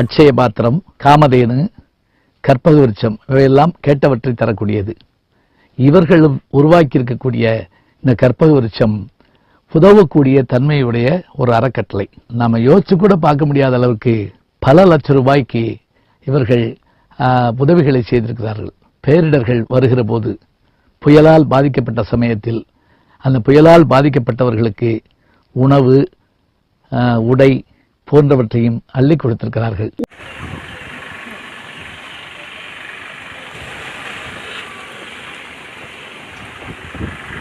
அட்சய பாத்திரம் காமதேனு கற்பக விருட்சம் இவையெல்லாம் கேட்டவற்றை தரக்கூடியது. இவர்களும் உருவாக்கி இருக்கக்கூடிய இந்த கற்பக விருட்சம் உதவக்கூடிய தன்மையுடைய ஒரு அறக்கட்டளை. நாம் யோசிச்சு கூட பார்க்க முடியாத அளவுக்கு பல லட்சம் ரூபாய்க்கு இவர்கள் உதவிகளை செய்திருக்கிறார்கள். பேரிடர்கள் வருகிற போது புயலால் பாதிக்கப்பட்ட சமயத்தில் அந்த புயலால் பாதிக்கப்பட்டவர்களுக்கு உணவு உடை போன்றவற்றையும் அள்ளி கொடுத்திருக்கிறார்கள்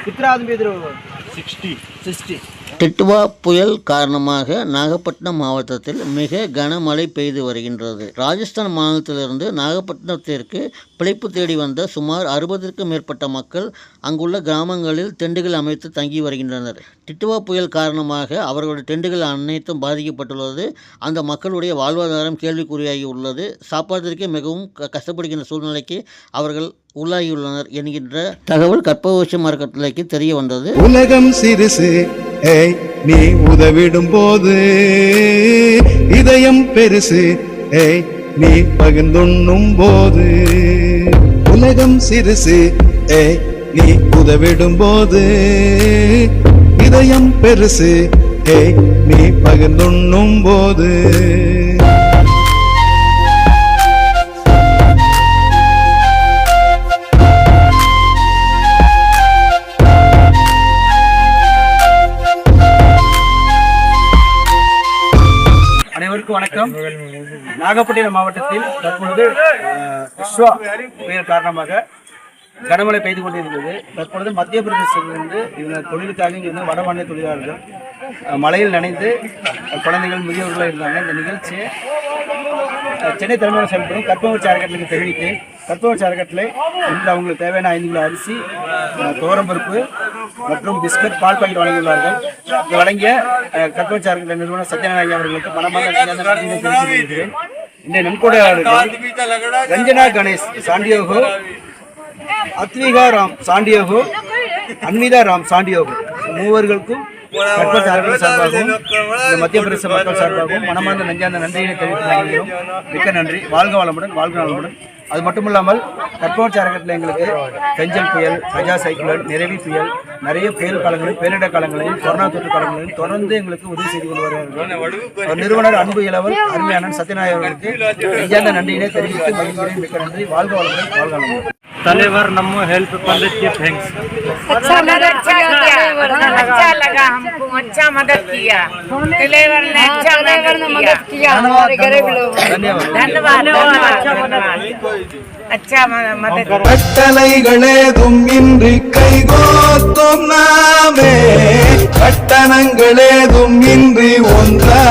कितना आदमी इधर होगा सिक्सटी सिक्सटी டிட்வா புயல் காரணமாக நாகப்பட்டினம் மாவட்டத்தில் மிக கனமழை பெய்து வருகின்றது. ராஜஸ்தான் மாநிலத்திலிருந்து நாகப்பட்டினத்திற்கு பிழைப்பு தேடி வந்த சுமார் அறுபதிற்கும் மேற்பட்ட மக்கள் அங்குள்ள கிராமங்களில் டெண்டுகள் அமைத்து தங்கி வருகின்றனர். டிட்வா புயல் காரணமாக அவர்களுடைய டெண்டுகள் அனைத்தும் பாதிக்கப்பட்டுள்ளது. அந்த மக்களுடைய வாழ்வாதாரம் கேள்விக்குறியாகி உள்ளது. சாப்பாட்டிற்கே மிகவும் க- கஷ்டப்படுகின்ற சூழ்நிலைக்கு அவர்கள் உள்ளாகியுள்ளனர் என்கின்ற தகவல் கற்பவசம் மார்க்கத்திலேக்கு தெரிய வந்தது. உலகம் சிறுசு ஏய் நீ உதவிடும் போது இதயம் பெருசு. ஏய் நீ பகிர்ந்துண்ணும் போது உலகம் சிறுசு. ஏய் நீ உதவிடும் போது இதயம் பெருசு. ஏய் நீ பகிர்ந்துண்ணும் போது வணக்கம். நாகப்பட்டினம் மாவட்டத்தில் தற்பொழுது விஸ்வா புயல் காரணமாக கனமழை பெய்து கொண்டிருந்தது தற்பொழுது மத்திய பிரதேசத்திலிருந்து இவங்க தொழிலுக்காக இங்கே வந்து வடமாநில தொழிலாளர்கள் மழையில் நனைந்து குழந்தைகள் முதியவர்களாக இருந்தாங்க. இந்த நிகழ்ச்சியை சென்னை தலைமையில் செயல்படும் கற்பவர்ச்சி அறக்கட்டளைக்கு தெரிவித்தேன். கற்பவர்ச்சி அறக்கட்டளை இன்று அவங்களுக்கு தேவையான ஐந்து கிலோ அரிசி அஹ், துவரம்பருப்பு மற்றும் பிஸ்கட் பால் பாக்கெட் வழங்கியுள்ளார்கள் வழங்கிய கட்டுவச்சார்கள் நிறுவனம் சத்யநாராயண அவர்களுக்கு மனமாக இந்த நன்கொடையாளர்கள் Ranjana Ganesh San Diego Advika Ram San Diego Anvitha Ram San Diego மூவர்களுக்கும் கற்பவர்ச்சி அறக்கட்டளை சார்பாகவும் இந்த மத்திய பிரதேச மக்கள் சார்பாகவும் மனமார்ந்த நெஞ்சார்ந்த நன்றியினை தெரிவித்து மிக்க நன்றி. வாழ்க வளமுடன் வாழ்க வளமுடன் அது மட்டும் இல்லாமல் அறக்கட்டளை எங்களுக்கு பெஞ்சல் புயல் கஜா சைக்ளோன் நிரவி புயல் நிறைய புயல் காலங்களில் பேரிடர் காலங்களிலும் கொரோனா தொற்று காலங்களிலும் தொடர்ந்து எங்களுக்கு உதவி செய்து கொண்டு வருகிறார்கள் நிறுவனர் அன்பு இளவல் அருமையானன் சத்யநாயக அவர்களுக்கு நெஞ்சார்ந்த நன்றியினை தெரிவித்து மகிழ்கிறேன். மிக்க நன்றி. வாழ்க வளமுடன் வாழ்க வளமுடன். तलेवर नमो हेल्प पंडित जी थैंक्स अच्छा मदद किया तलेवर ने अच्छा लगा हमको अच्छा मदद किया तलेवर ने अच्छा तलेवर ने मदद किया हमारे गरीब लोग धन्यवाद अच्छा मदद अच्छा मदद कट्टलई गणे गुम्मिनरि ಕಟ್ಟಲೈಗಳೇ ದುಮ್ಮಿನ್ರಿ ಕೈಗೋತ್ತೊನ್ನಾಮೆ ಕಟ್ಟಣಗಳೇ ದುಮ್ಮಿನ್ರಿ ಒಂದಾ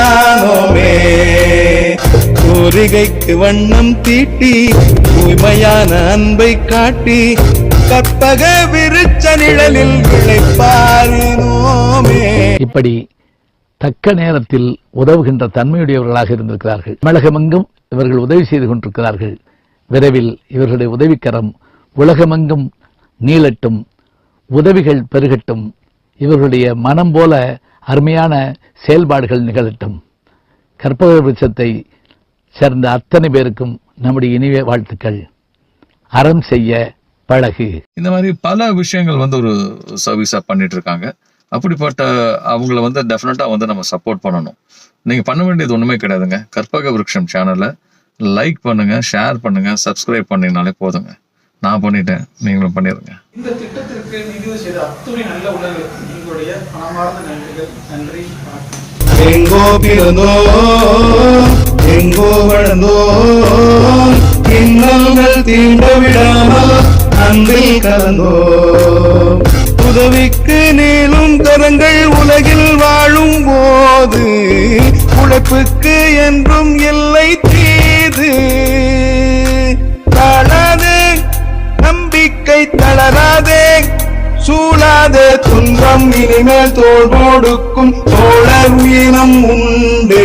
கோரிகைக்கு வண்ணம் தீட்டி தூய்மையான அன்பை காட்டி கற்பக விருச்ச நிழலில் விளைப்பாரினோமே. இப்படி தக்க நேரத்தில் உதவுகின்ற தன்மையுடையவர்களாக இருந்திருக்கிறார்கள். தமிழகமெங்கும் இவர்கள் உதவி செய்து கொண்டிருக்கிறார்கள். விரைவில் இவர்களுடைய உதவிக்கரம் உலகமெங்கும் நீளட்டும் உதவிகள் பெருகட்டும் இவர்களுடைய மனம் போல அருமையான செயல்பாடுகள் நிகழட்டும். கற்பக விருட்சத்தை சேர்ந்த அத்தனை பேருக்கும் நம்முடைய இனிய வாழ்த்துக்கள். அறம் செய்ய பழகு. இந்த மாதிரி பல விஷயங்கள் வந்து ஒரு சர்வீஸா பண்ணிட்டு இருக்காங்க அப்படிப்பட்ட அவங்கள வந்து டெஃபினட்டா வந்து நம்ம சப்போர்ட் பண்ணணும். நீங்க பண்ண வேண்டியது ஒண்ணுமே கிடையாதுங்க. கற்பக விருட்சம் சேனலை லைக் பண்ணுங்க ஷேர் பண்ணுங்க சப்ஸ்கிரைப் பண்ணீங்கனாலே போதுங்க. நான் பண்ணிட்டேன். நீங்களும் பண்ணிடுங்க இந்த திட்டத்திற்கு நிதி செய்த அத்துணை நல்ல மனமார்ந்த நன்றிகள். நன்றி வணக்கம். எங்கோ பிறந்தோ எங்கோ வளர்ந்தோம் இன்னங்கள் தீண்ட விடாமல் அன்பில் கலந்தோம் உதவிக்கு நீளும் கரங்கள் உலகில் வாழும் போது உழைப்புக்கு என்றும் இல்லை தீது. தாழாதே நம்பிக்கை தளராதே. சூழாதே துன்பம் இனிமேல் தோல் கொடுக்கும் தோழர் உயிரம் உண்டு.